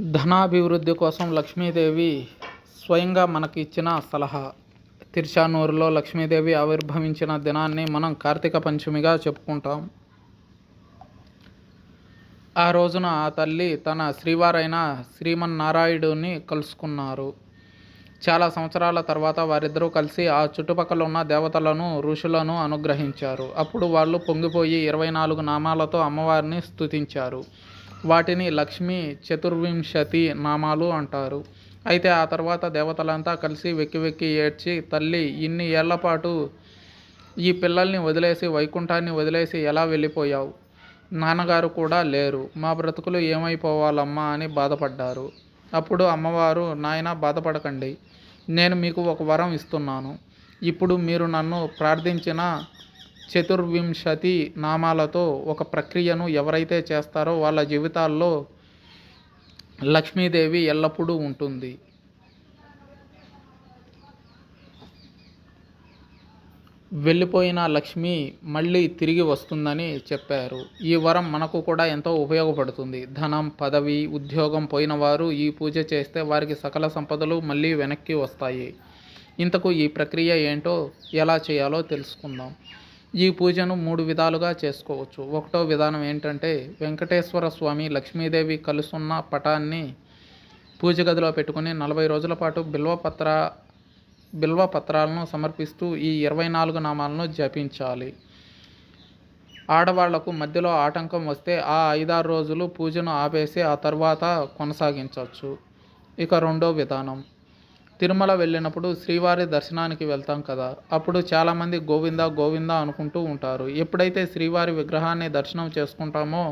ధనాభివృద్ధి కోసం లక్ష్మీదేవి స్వయంగా మనకి ఇచ్చిన సలహా. తిరుచానూరులో లక్ష్మీదేవి ఆవిర్భవించిన దినాన్ని మనం కార్తీక పంచమిగా చెప్పుకుంటాం. ఆ రోజున ఆ తల్లి తన శ్రీవారైన శ్రీమన్నారాయణుని కలుసుకున్నారు. చాలా సంవత్సరాల తర్వాత వారిద్దరూ కలిసి ఆ చుట్టుపక్కల ఉన్న దేవతలను ఋషులను అనుగ్రహించారు. అప్పుడు వాళ్ళు పొంగిపోయి ఇరవై నాలుగు నామాలతో అమ్మవారిని స్తుతించారు. వాటిని లక్ష్మీ చతుర్వింశతి నామాలు అంటారు. అయితే ఆ తర్వాత దేవతలంతా కలిసి వెక్కి వెక్కి ఏడ్చి తల్లి ఇన్ని ఏళ్ళ పాటు ఈ పిల్లల్ని వదిలేసి వైకుంఠాన్ని వదిలేసి ఎలా వెళ్ళిపోయావు? నాన్నగారు కూడా లేరు. మా బ్రతుకులు ఏమైపోవాలమ్మా అని బాధపడ్డారు. అప్పుడు అమ్మవారు నాయన బాధపడకండి. నేను మీకు ఒక వరం ఇస్తున్నాను. ఇప్పుడు మీరు నన్ను ప్రార్థించిన చతుర్వింశతి నామాలతో ఒక ప్రక్రియను ఎవరైతే చేస్తారో వాళ్ళ జీవితాల్లో లక్ష్మీదేవి ఎల్లప్పుడూ ఉంటుంది. వెళ్ళిపోయిన లక్ష్మి మళ్ళీ తిరిగి వస్తుందని చెప్పారు. ఈ వరం మనకు కూడా ఎంతో ఉపయోగపడుతుంది. ధనం పదవి ఉద్యోగం పోయిన వారు ఈ పూజ చేస్తే వారికి సకల సంపదలు మళ్ళీ వెనక్కి వస్తాయి. ఇంతకు ఈ ప్రక్రియ ఏంటో ఎలా చేయాలో తెలుసుకుందాం. ఈ పూజను మూడు విధాలుగా చేసుకోవచ్చు. ఒకటో విధానం ఏంటంటే వెంకటేశ్వర స్వామి లక్ష్మీదేవి కలుసున్న పటాన్ని పూజ గదిలో పెట్టుకుని నలభై రోజుల పాటు బిల్వపత్ర బిల్వ పత్రాలను సమర్పిస్తూ ఈ ఇరవై నాలుగు నామాలను జపించాలి. ఆడవాళ్ళకు మధ్యలో ఆటంకం వస్తే ఆ ఐదారు రోజులు పూజను ఆపేసి ఆ తర్వాత కొనసాగించవచ్చు. ఇక రెండో విధానం. తిరుమల వెళ్ళినప్పుడు శ్రీవారి దర్శనానికి వెళ్తాం కదా అప్పుడు చాలామంది గోవింద గోవింద అనుకుంటూ ఉంటారు. ఎప్పుడైతే శ్రీవారి విగ్రహాన్ని దర్శనం చేసుకుంటామో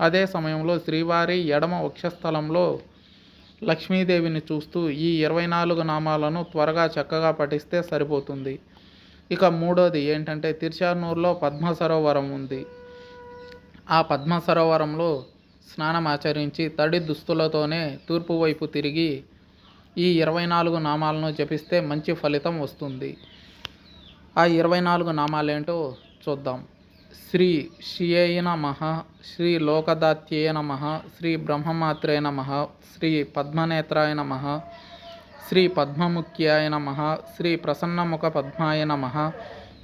అదే సమయంలో శ్రీవారి ఎడమ వక్షస్థలంలో లక్ష్మీదేవిని చూస్తూ ఈ ఇరవై నాలుగు నామాలను త్వరగా చక్కగా పఠిస్తే సరిపోతుంది. ఇక మూడోది ఏంటంటే తిరుచానూరులో పద్మ సరోవరం ఉంది. ఆ పద్మ సరోవరంలో స్నానం ఆచరించి తడి దుస్తులతోనే తూర్పు వైపు తిరిగి ఈ ఇరవై నాలుగు నామాలను జపిస్తే మంచి ఫలితం వస్తుంది. ఆ ఇరవై నాలుగు నామాలేంటో చూద్దాం. శ్రీ శ్రియేయ నమ శ్రీ లోకదాత్యేయ నమ శ్రీ బ్రహ్మమాత్రే నమ శ్రీ పద్మనేత్రాయ నమ శ్రీ పద్మముఖ్యాయ నమ శ్రీ ప్రసన్నముఖ పద్మాయ నమ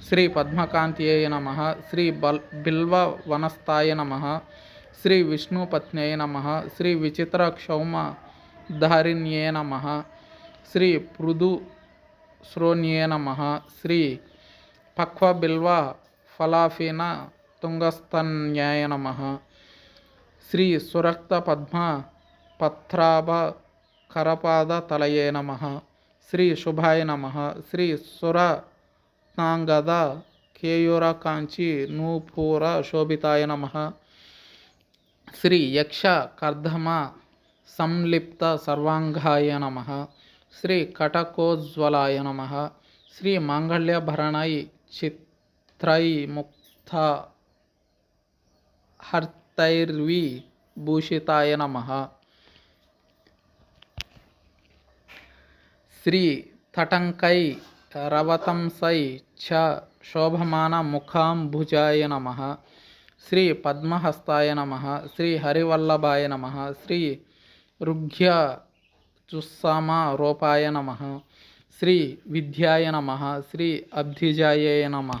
శ్రీ పద్మకాంత్యేయ నమ శ్రీ బల్ బిల్వ వనస్థాయ నమ శ్రీ విష్ణుపత్న్యయ నమ శ్రీ విచిత్ర క్షౌమ ధారిణ్యే నమ. శ్రీ పృదు శ్రోణ్యే నమ. శ్రీ పక్వ బిల్వ ఫలాఫీన తుంగస్తన్యాయ నమ. శ్రీ సురక్త పద్మ పత్రాభ కరపాద తలయే నమ. శ్రీ శుభాయ నమ. శ్రీ సురనాంగద కేయూర కాంచి నూపూర శోభితాయ నమ. శ్రీ యక్ష కర్ధమ సంలిప్త సర్వాంగాయ నమ శ్రీ కటకోజ్వలాయ నమ శ్రీ మాంగళ్యభరణై చిత్రై ముక్త హర్తైర్వి భూషితాయ నమ శ్రీ తటంకై రవతంసై చ శోభమాన ముఖాంబుజాయ నమ శ్రీ పద్మహస్తాయ నమ శ్రీ హరివల్లభాయ నమ శ్రీ రుఘ్య చుస్సమ రూపాయ నమ శ్రీ విద్యాయ నమ శ్రీ అబ్ధిజాయ నమ